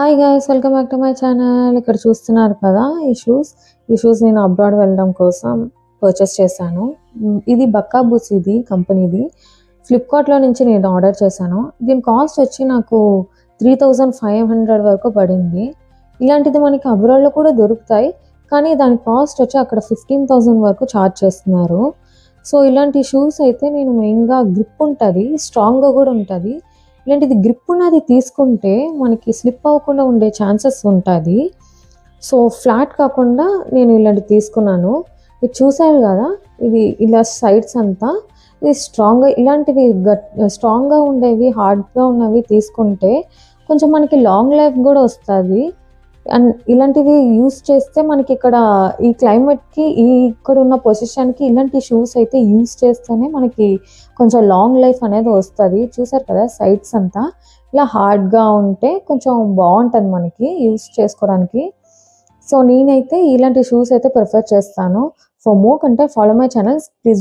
Hi guys welcome back to my channel ఇక్కడ చూస్తున్నారు కదా ఈ షూస్ ఈ షూస్ నేను అబ్రాడ్ వెళ్ళడం కోసం పర్చేస్ చేశాను. ఇది బక్కా బూస్ ఇది కంపెనీది ఫ్లిప్కార్ట్లో నుంచి నేను ఆర్డర్ చేశాను. దీని కాస్ట్ వచ్చి నాకు త్రీ థౌజండ్ ఫైవ్ హండ్రెడ్ వరకు పడింది. ఇలాంటిది మనకి అబ్రాడ్లో కూడా దొరుకుతాయి. కానీ దాని కాస్ట్ వచ్చి అక్కడ ఫిఫ్టీన్ థౌజండ్ వరకు ఛార్జ్ చేస్తున్నారు. సో ఇలాంటి షూస్ అయితే నేను మెయిన్గా గ్రిప్ ఉంటుంది స్ట్రాంగ్గా కూడా ఉంటుంది. ఇలాంటిది గ్రిప్ ఉన్నది తీసుకుంటే మనకి స్లిప్ అవ్వకుండా ఉండే ఛాన్సెస్ ఉంటుంది. సో ఫ్లాట్ కాకుండా నేను ఇలాంటివి తీసుకున్నాను. ఇది చూశారు కదా ఇది ఇలా సైడ్స్ అంతా. ఇది స్ట్రాంగ్గా ఇలాంటివి గట్ స్ట్రాంగ్గా ఉండేవి హార్డ్గా ఉన్నవి తీసుకుంటే కొంచెం మనకి లాంగ్ లైఫ్ కూడా వస్తుంది. అండ్ ఇలాంటివి యూస్ చేస్తే మనకి ఇక్కడ ఈ క్లైమేట్కి ఈ ఇక్కడ ఉన్న పొజిషన్కి ఇలాంటి షూస్ అయితే యూస్ చేస్తేనే మనకి కొంచెం లాంగ్ లైఫ్ అనేది వస్తుంది. చూసారు కదా సైడ్స్ అంతా? ఇలా హార్డ్గా ఉంటే కొంచెం బాగుంటుంది మనకి యూస్ చేసుకోవడానికి. సో నేనైతే ఇలాంటి షూస్ అయితే ప్రిఫర్ చేస్తాను. ఫర్ మోర్ కంటే ఫాలో మై ఛానల్స్ ప్లీజ్